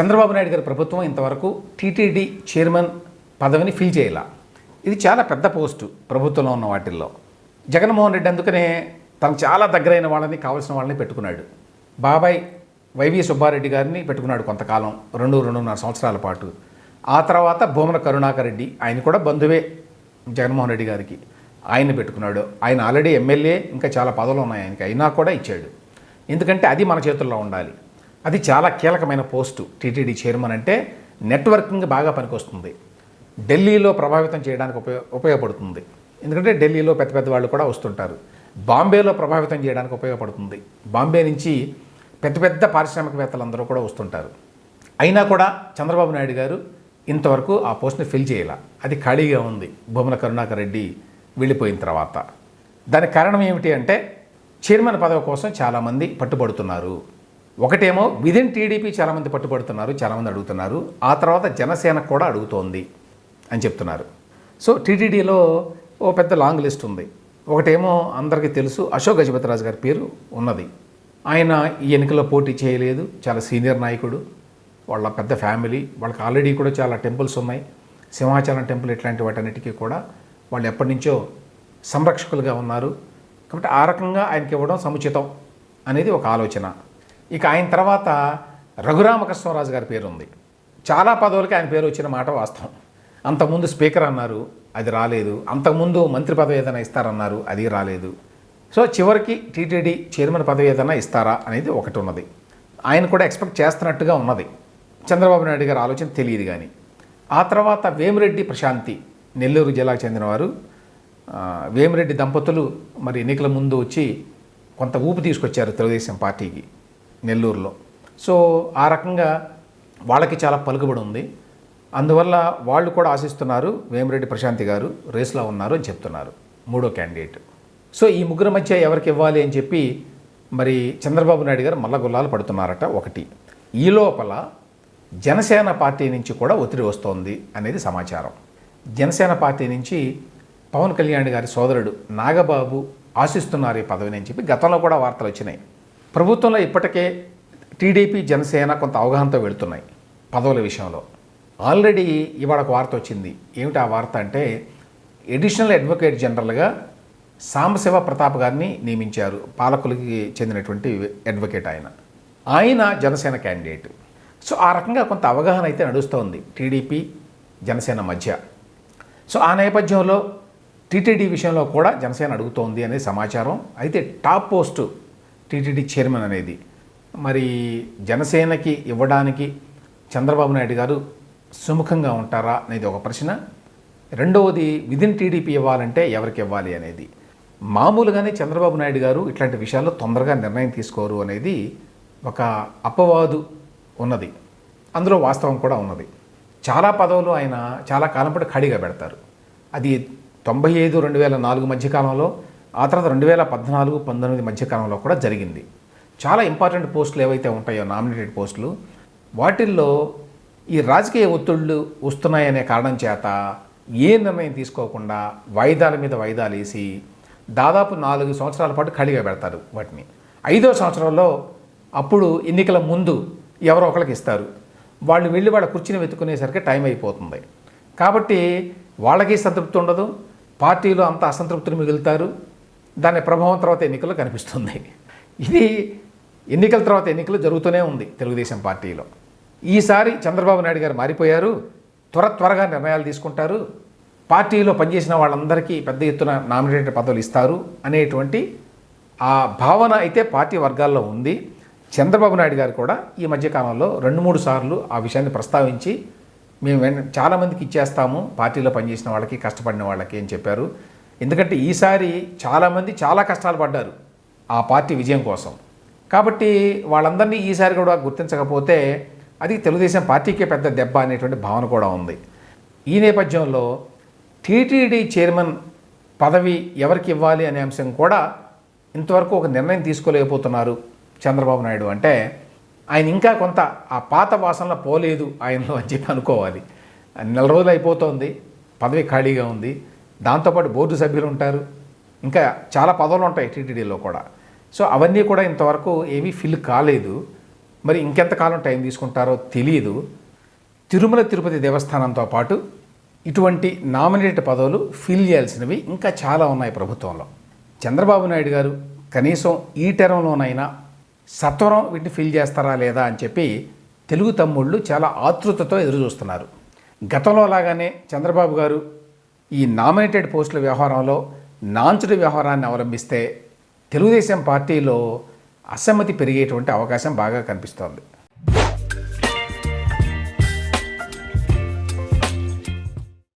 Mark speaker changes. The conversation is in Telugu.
Speaker 1: చంద్రబాబు నాయుడు గారి ప్రభుత్వం ఇంతవరకు టీటీడీ చైర్మన్ పదవిని ఫిల్ చేయాల. ఇది చాలా పెద్ద పోస్టు ప్రభుత్వంలో ఉన్న వాటిల్లో. జగన్మోహన్ రెడ్డి అందుకనే తనకు చాలా దగ్గరైన వాళ్ళని కావాల్సిన వాళ్ళని పెట్టుకున్నాడు. బాబాయ్ వైవి సుబ్బారెడ్డి గారిని పెట్టుకున్నాడు కొంతకాలం రెండు రెండున్నర సంవత్సరాల పాటు. ఆ తర్వాత భూమన కరుణాకర్ రెడ్డి ఆయన కూడా బంధువే జగన్మోహన్ రెడ్డి గారికి. ఆయన పెట్టుకున్నాడు. ఆయన ఆల్రెడీ ఎమ్మెల్యే ఇంకా చాలా పదవులు ఉన్నాయి ఆయనకి. అయినా కూడా ఇచ్చాడు. ఎందుకంటే అది మన చేతుల్లో ఉండాలి. అది చాలా కీలకమైన పోస్టు. టీటీడీ చైర్మన్ అంటే నెట్వర్కింగ్ బాగా పనికొస్తుంది. ఢిల్లీలో ప్రభావితం చేయడానికి ఉపయోగ ఉపయోగపడుతుంది. ఎందుకంటే ఢిల్లీలో పెద్ద పెద్ద వాళ్ళు కూడా వస్తుంటారు. బాంబేలో ప్రభావితం చేయడానికి ఉపయోగపడుతుంది. బాంబే నుంచి పెద్ద పెద్ద పారిశ్రామికవేత్తలందరూ కూడా వస్తుంటారు. అయినా కూడా చంద్రబాబు నాయుడు గారు ఇంతవరకు ఆ పోస్ట్ని ఫిల్ చేయాల. అది ఖాళీగా ఉంది. భూమన కరుణాకర్ రెడ్డి వెళ్ళిపోయిన తర్వాత. దానికి కారణం ఏమిటి అంటే చైర్మన్ పదవి కోసం చాలామంది పట్టుబడుతున్నారు. ఒకటేమో విదిన్ టీడీపీ చాలామంది పట్టుబడుతున్నారు చాలామంది అడుగుతున్నారు. ఆ తర్వాత జనసేన కూడా అడుగుతోంది అని చెప్తున్నారు. సో టీటీడీలో ఓ పెద్ద లాంగ్ లిస్ట్ ఉంది. ఒకటేమో అందరికీ తెలుసు అశోక్ గజపతిరాజు గారి పేరు ఉన్నది. ఆయన ఈ ఎన్నికల్లో పోటీ చేయలేదు చాలా సీనియర్ నాయకుడు వాళ్ళ పెద్ద ఫ్యామిలీ వాళ్ళకి ఆల్రెడీ కూడా చాలా టెంపుల్స్ ఉన్నాయి. సింహాచలం టెంపుల్ ఇట్లాంటి వాటన్నిటికీ కూడా వాళ్ళు ఎప్పటి నుంచో సంరక్షకులుగా ఉన్నారు. కాబట్టి ఆ రకంగా ఆయనకి ఇవ్వడం సముచితం అనేది ఒక ఆలోచన. ఇక ఆయన తర్వాత రఘురామకృష్ణరాజు గారి పేరు ఉంది చాలా పదవులకి ఆయన పేరు వచ్చిన మాట వాస్తవం. అంతకుముందు స్పీకర్ అన్నారు అది రాలేదు. అంతకుముందు మంత్రి పదవి ఏదైనా ఇస్తారన్నారు అది రాలేదు. సో చివరికి టీటీడీ చైర్మన్ పదవి ఏదైనా ఇస్తారా అనేది ఒకటి ఉన్నది. ఆయన కూడా ఎక్స్పెక్ట్ చేస్తున్నట్టుగా ఉన్నది. చంద్రబాబు నాయుడు గారి ఆలోచన తెలియదు కానీ ఆ తర్వాత వేమిరెడ్డి ప్రశాంతి నెల్లూరు జిల్లాకు చెందినవారు. వేమిరెడ్డి దంపతులు మరి ఎన్నికల ముందు వచ్చి కొంత ఊపు తీసుకొచ్చారు తెలుగుదేశం పార్టీకి. నెల్లూరులో. సో ఆ రకంగా వాళ్ళకి చాలా పలుకుబడి ఉంది. అందువల్ల వాళ్ళు కూడా ఆశిస్తున్నారు వేమిరెడ్డి ప్రశాంతి గారు రేస్లో ఉన్నారు అని చెప్తున్నారు మూడో క్యాండిడేట్. సో ఈ ముగ్గురు మధ్య ఎవరికి ఇవ్వాలి అని చెప్పి మరి చంద్రబాబు నాయుడు గారు మల్ల గుల్లాలు పడుతున్నారట ఒకటి. ఈ లోపల జనసేన పార్టీ నుంచి కూడా ఒత్తిడి వస్తోంది అనేది సమాచారం. జనసేన పార్టీ నుంచి పవన్ కళ్యాణ్ గారి సోదరుడు నాగబాబు ఆశిస్తున్నారు ఈ పదవిని అని చెప్పి గతంలో కూడా వార్తలు వచ్చినాయి. ప్రభుత్వంలో ఇప్పటికే టీడీపీ జనసేన కొంత అవగాహనతో వెళుతున్నాయి పదవుల విషయంలో. ఆల్రెడీ ఇవాళ ఒక వార్త వచ్చింది. ఏమిటి ఆ వార్త అంటే ఎడిషనల్ అడ్వకేట్ జనరల్గా సాంబశివ ప్రతాప్ గారిని నియమించారు. పాలకులకి చెందినటువంటి అడ్వకేట్ ఆయన. ఆయన జనసేన క్యాండిడేట్. సో ఆ రకంగా కొంత అవగాహన అయితే నడుస్తోంది టీడీపీ జనసేన మధ్య. సో ఆ నేపథ్యంలో టీటీడీ విషయంలో కూడా జనసేన అడుగుతోంది అనే సమాచారం. అయితే టాప్ పోస్టు టీటీడీ చైర్మన్ అనేది మరి జనసేనకి ఇవ్వడానికి చంద్రబాబు నాయుడు గారు సుముఖంగా ఉంటారా అనేది ఒక ప్రశ్న. రెండవది విదిన్ టీడీపీ ఇవ్వాలంటే ఎవరికి ఇవ్వాలి అనేది. మామూలుగానే చంద్రబాబు నాయుడు గారు ఇట్లాంటి విషయాల్లో తొందరగా నిర్ణయం తీసుకోరు అనేది ఒక అపవాదు ఉన్నది. అందులో వాస్తవం కూడా ఉన్నది. చాలా పదవులు ఆయన చాలా కాలం పాటు ఖాళీగా పెడతారు. అది తొంభై ఐదు రెండు వేల నాలుగు మధ్యకాలంలో ఆ తర్వాత రెండు వేల పద్నాలుగు పంతొమ్మిది మధ్యకాలంలో కూడా జరిగింది. చాలా ఇంపార్టెంట్ పోస్టులు ఏవైతే ఉంటాయో నామినేటెడ్ పోస్టులు వాటిల్లో ఈ రాజకీయ ఒత్తిళ్ళు వస్తున్నాయనే కారణం చేత ఏ నిర్ణయం తీసుకోకుండా వాయిదాల మీద వాయిదాలు వేసి దాదాపు నాలుగు సంవత్సరాల పాటు ఖాళీగా పెడతారు వాటిని. ఐదో సంవత్సరంలో అప్పుడు ఎన్నికల ముందు ఎవరో ఒకరికి ఇస్తారు. వాళ్ళు వెళ్ళి వాళ్ళ కుర్చీని వెతుక్కునేసరికి టైం అయిపోతుంది. కాబట్టి వాళ్ళకి సంతృప్తి ఉండదు పార్టీలో అంత అసంతృప్తిని మిగులుతారు. దాని ప్రభావం తర్వాత ఎన్నికల్లో కనిపిస్తుంది. ఇది ఎన్నికల తర్వాత ఎన్నికలు జరుగుతూనే ఉంది తెలుగుదేశం పార్టీలో. ఈసారి చంద్రబాబు నాయుడు గారు మారిపోయారు త్వర త్వరగా నిర్ణయాలు తీసుకుంటారు పార్టీలో పనిచేసిన వాళ్ళందరికీ పెద్ద ఎత్తున నామినేటెడ్ పదవులు ఇస్తారు అనేటువంటి ఆ భావన అయితే పార్టీ వర్గాల్లో ఉంది. చంద్రబాబు నాయుడు గారు కూడా ఈ మధ్యకాలంలో రెండు మూడు సార్లు ఆ విషయాన్ని ప్రస్తావించి మేము చాలామందికి ఇచ్చేస్తాము పార్టీలో పనిచేసిన వాళ్ళకి కష్టపడిన వాళ్ళకి అని చెప్పారు. ఎందుకంటే ఈసారి చాలామంది చాలా కష్టాలు పడ్డారు ఆ పార్టీ విజయం కోసం. కాబట్టి వాళ్ళందరినీ ఈసారి కూడా గుర్తించకపోతే అది తెలుగుదేశం పార్టీకే పెద్ద దెబ్బ అనేటువంటి భావన కూడా ఉంది. ఈ నేపథ్యంలో టీటీడీ చైర్మన్ పదవి ఎవరికి ఇవ్వాలి అనే అంశం కూడా ఇంతవరకు ఒక నిర్ణయం తీసుకోలేకపోతున్నారు చంద్రబాబు నాయుడు అంటే ఆయన ఇంకా కొంత ఆ పాత వాసనలో పోలేదు ఆయనలో అని చెప్పి అనుకోవాలి. నెల రోజులు అయిపోతుంది పదవి ఖాళీగా ఉంది. దాంతోపాటు బోర్డు సభ్యులు ఉంటారు. ఇంకా చాలా పదవులు ఉంటాయి టీటీడీలో కూడా. సో అవన్నీ కూడా ఇంతవరకు ఏమీ ఫిల్ కాలేదు. మరి ఇంకెంతకాలం టైం తీసుకుంటారో తెలియదు తిరుమల తిరుపతి దేవస్థానంతో పాటు ఇటువంటి నామినేటెడ్ పదవులు ఫిల్ చేయాల్సినవి ఇంకా చాలా ఉన్నాయి ప్రభుత్వంలో. చంద్రబాబు నాయుడు గారు కనీసం ఈ టర్మ్లోనైనా సత్వరం వీటిని ఫిల్ చేస్తారా లేదా అని చెప్పి తెలుగు తమ్ముళ్ళు చాలా ఆతృతతో ఎదురు చూస్తున్నారు గతంలో లాగానే చంద్రబాబు గారు ఈ నామినేటెడ్ పోస్టుల వ్యవహారంలో నాంచుడి వ్యవహారాన్ని అవలంబిస్తే తెలుగుదేశం పార్టీలో అసమ్మతి పెరిగేటువంటి అవకాశం బాగా కనిపిస్తోంది.